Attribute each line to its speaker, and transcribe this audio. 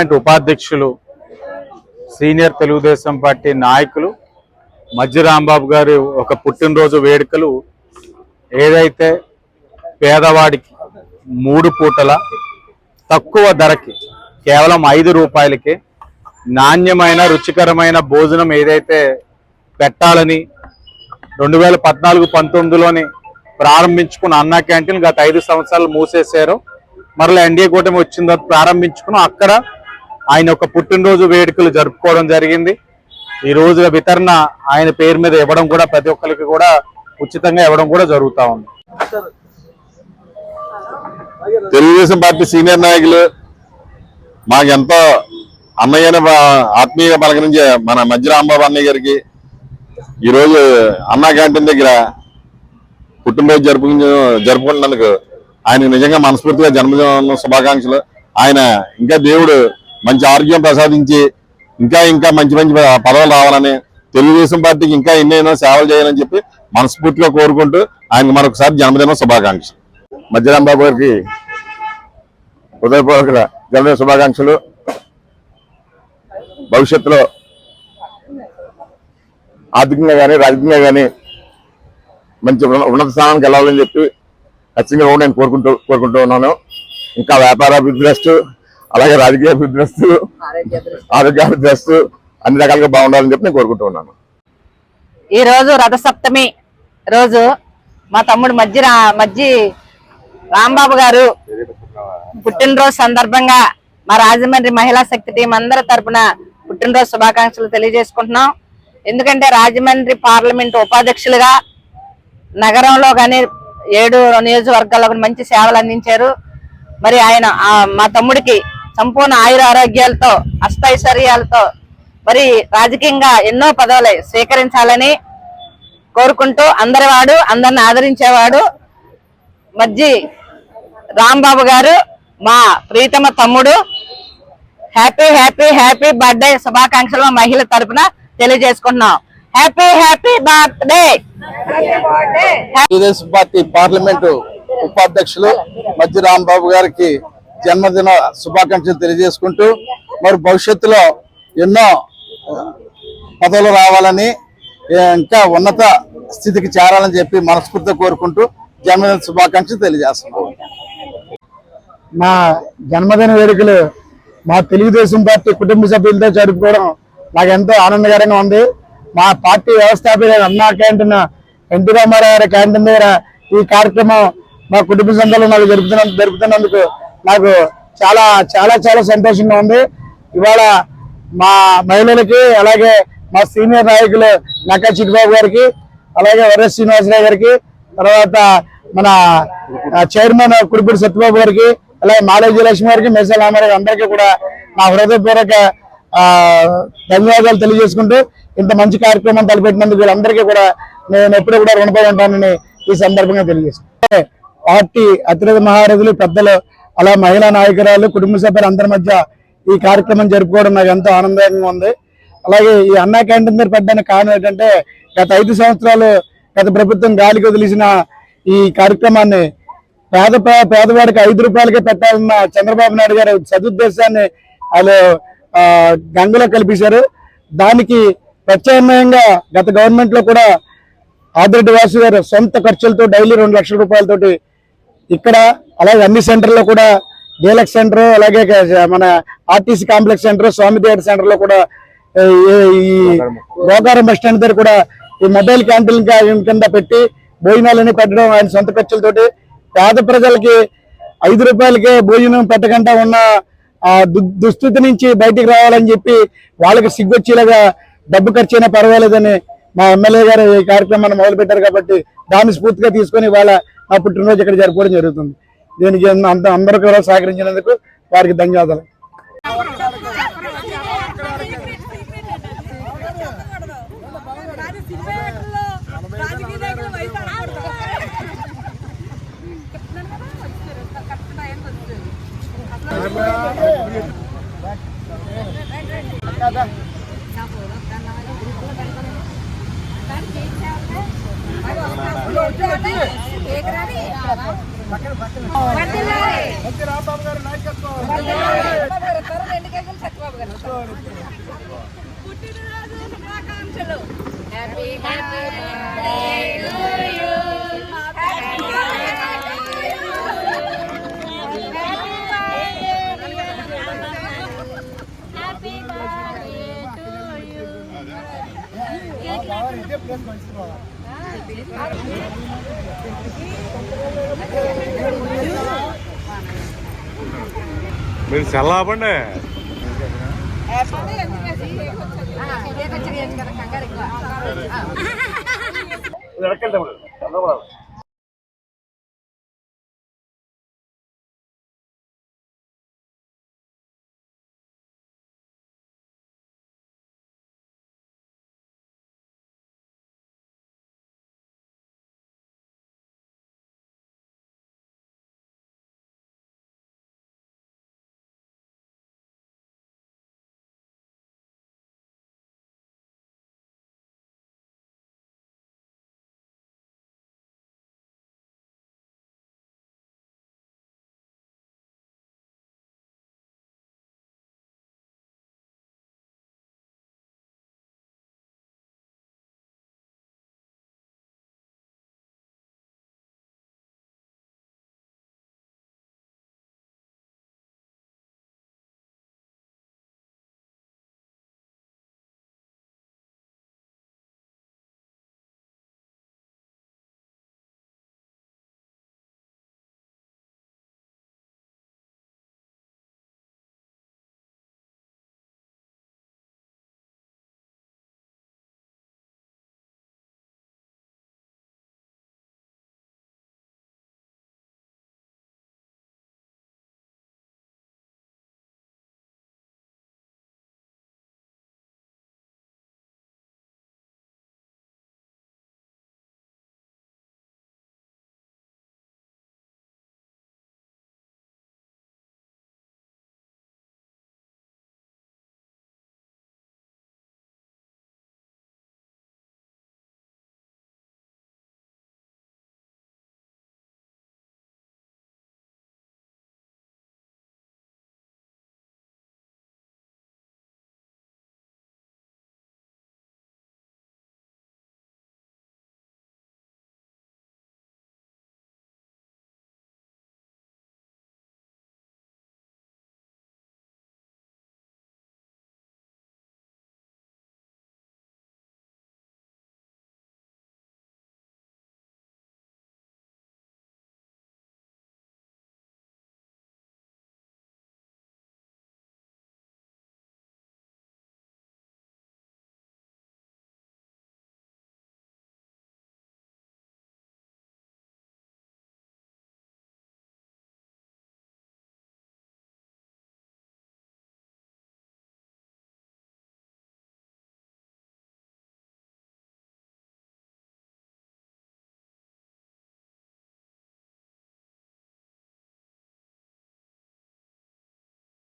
Speaker 1: Parliament ఉపాధ్యక్షులు senior Telugu Desam party నాయకులు మధ్య రాంబాబు గారి ఒక పుట్టినరోజు వేడుకలు ఏదైతే పేదవాడికి మూడు పూటల తక్కువ ధరకి కేవలం ఐదు రూపాయలకి నాణ్యమైన రుచికరమైన భోజనం ఏదైతే పెట్టాలని రెండు వేల పద్నాలుగు పంతొమ్మిదిలోని ప్రారంభించుకున్న అన్నా క్యాంటీన్ గత ఐదు సంవత్సరాలు మూసేశారు. మరలా ఎన్డీఏ కూటమి వచ్చిన తర్వాత ప్రారంభించుకున్నాం. అక్కడ ఆయన ఒక పుట్టినరోజు వేడుకలు జరుపుకోవడం జరిగింది. ఈ రోజుల వితరణ ఆయన పేరు మీద ఇవ్వడం కూడా ప్రతి ఒక్కరికి కూడా ఉచితంగా ఇవ్వడం కూడా జరుగుతా ఉంది.
Speaker 2: తెలుగుదేశం పార్టీ సీనియర్ నాయకులు మాకు ఎంతో అన్నయ్యని ఆత్మీయ పలకరించే మన మధ్య రాంబాబు అన్నయ్య గారికి ఈరోజు అన్నా క్యాంటీన్ దగ్గర పుట్టినరోజు జరుపు జరుపుకుంటున్నందుకు ఆయన నిజంగా మనస్ఫూర్తిగా జన్మదిన శుభాకాంక్షలు. ఆయన ఇంకా దేవుడు మంచి ఆరోగ్యం ప్రసాదించి ఇంకా ఇంకా మంచి మంచి పదవులు రావాలని తెలుగుదేశం పార్టీకి ఇంకా ఎన్నైనా సేవలు చేయాలని చెప్పి మనస్ఫూర్తిగా కోరుకుంటూ ఆయనకు మరొకసారి జన్మదిన శుభాకాంక్షలు. మధ్యరాంబాబు గారికి హృదయపూర్వక జన్మదిన శుభాకాంక్షలు. భవిష్యత్తులో ఆర్థికంగా కానీ రాజకీయంగా కానీ మంచి ఉన్నత స్థానానికి వెళ్ళాలని చెప్పి ఖచ్చితంగా కూడా నేను కోరుకుంటూ కోరుకుంటూ ఉన్నాను. ఇంకా వ్యాపార అభివృద్ధి అలాగే రాజకీయ అభివృద్ధి ఆరోగ్య అభివృద్ధి అన్ని రకాలుగా బాగుండాలని చెప్పి నేను కోరుకుంటూ ఉన్నాను.
Speaker 3: ఈ రోజు రథసప్తమి రోజు మా తమ్ముడు మధ్య మధ్య రాంబాబు గారు పుట్టినరోజు సందర్భంగా మా రాజమండ్రి మహిళా శక్తి టీం అందరి తరపున పుట్టినరోజు శుభాకాంక్షలు తెలియజేసుకుంటున్నాం. ఎందుకంటే రాజమండ్రి పార్లమెంట్ ఉపాధ్యక్షులుగా నగరంలో కానీ ఏడు నియోజకవర్గాల్లో మంచి సేవలు అందించారు. మరి ఆయన మా తమ్ముడికి సంపూర్ణ ఆయుర ఆరోగ్యాలతో అష్టైశ్వర్యాలతో మరి రాజకీయంగా ఎన్నో పదవులు స్వీకరించాలని కోరుకుంటూ అందరి వాడు అందరిని ఆదరించేవాడు మధ్య రాంబాబు గారు మా ప్రీతమ తమ్ముడు. హ్యాపీ హ్యాపీ హ్యాపీ బర్త్డే శుభాకాంక్షలు మా మహిళ తరపున తెలియజేసుకుంటున్నాం. Happy happy birthday!
Speaker 4: Telugu Desam party parliament ఉపాధ్యక్షులు మజ్జి రాంబాబు గారికి జన్మదిన శుభాకాంక్షలు తెలియజేసుకుంటూ మరి భవిష్యత్తులో ఎన్నో పదవులు రావాలని ఇంకా ఉన్నత స్థితికి చేరాలని చెప్పి మనస్ఫూర్తిగా కోరుకుంటూ జన్మదిన శుభాకాంక్షలు తెలియజేస్తున్నాం.
Speaker 5: మా జన్మదిన వేడుకలు మా తెలుగుదేశం పార్టీ కుటుంబ సభ్యులతో జరుపుకోవడం నాకు ఎంతో ఆనందకరంగా ఉంది. మా పార్టీ వ్యవస్థాపక అన్నా క్యాంటీన్ ఎన్టీ రామారావు గారి క్యాంటీన్ దగ్గర ఈ కార్యక్రమం మా కుటుంబ సభ్యులు నాకు జరుపుతున్న జరుపుతున్నందుకు నాకు చాలా చాలా చాలా సంతోషంగా ఉంది. ఇవాళ మా మహిళలకి అలాగే మా సీనియర్ నాయకులు నక్కా చిట్టిబాబు గారికి అలాగే వరస్ శ్రీనివాసరావు గారికి తర్వాత మన చైర్మన్ కుడిపూడి సత్యబాబు గారికి అలాగే మాలేజీ లక్ష్మి గారికి మేసాల రామారావు అందరికీ కూడా నా హృదయపూర్వక ధన్యవాదాలు తెలియజేసుకుంటూ ఇంత మంచి కార్యక్రమం తలపెట్టినందుకు వీళ్ళందరికీ కూడా నేను ఎప్పుడూ కూడా రుణపడి ఉంటానని ఈ సందర్భంగా తెలియజేస్తాను పార్టీ అతిరథ మహారథులు పెద్దలు అలా మహిళా నాయకురాలు కుటుంబ సభ్యులు అందరి మధ్య ఈ కార్యక్రమం జరుపుకోవడం నాకు ఎంతో ఆనందంగా ఉంది. అలాగే ఈ అన్నా క్యాంటీన్ మీద పెట్టడానికి కారణం ఏంటంటే గత ఐదు సంవత్సరాలు గత ప్రభుత్వం గాలికి వదిలేసిన ఈ కార్యక్రమాన్ని పేద పేదవాడికి ఐదు రూపాయలకే పెట్టాలన్న చంద్రబాబు నాయుడు గారు సదుద్దేశాన్ని వాళ్ళు గంగలో కల్పించారు దానికి ప్రత్యామ్నాయంగా గత గవర్నమెంట్లో కూడా ఆదిరెడ్డి వాసు గారు సొంత ఖర్చులతో డైలీ రెండు లక్షల రూపాయలతోటి ఇక్కడ అలాగే అన్ని సెంటర్లో కూడా డీలక్స్ సెంటర్ అలాగే మన RTC complex centre Swami theatre సెంటర్లో కూడా ఈ గోకారం బస్ స్టాండ్ దగ్గర కూడా ఈ మొబైల్ క్యాంటీన్ కింద పెట్టి భోజనాలని పెట్టడం ఆయన సొంత ఖర్చులతోటి పేద ప్రజలకి ఐదు రూపాయలకే భోజనం పెట్టకుండా ఉన్న ఆ దు- దుస్థితి నుంచి బయటికి రావాలని చెప్పి వాళ్ళకి సిగ్గొచ్చేలాగా డబ్బు ఖర్చు అయినా పర్వాలేదని మా ఎమ్మెల్యే గారు ఈ కార్యక్రమాన్ని మొదలు పెట్టారు కాబట్టి దాన్ని స్ఫూర్తిగా తీసుకొని వాళ్ళ ఆ పుట్టినరోజు ఇక్కడ జరుపుకోవడం జరుగుతుంది. దీనికి అంత అందరూ కూడా సహకరించినందుకు వారికి ధన్యవాదాలు.
Speaker 6: రాంబాబు గారి నాయకత్వం
Speaker 7: రెండు కేజీలు సత్యబాబు గారు పుట్టినరోజు
Speaker 8: మీరు చల్లాపండి
Speaker 7: కంగారు ఎక్కువ.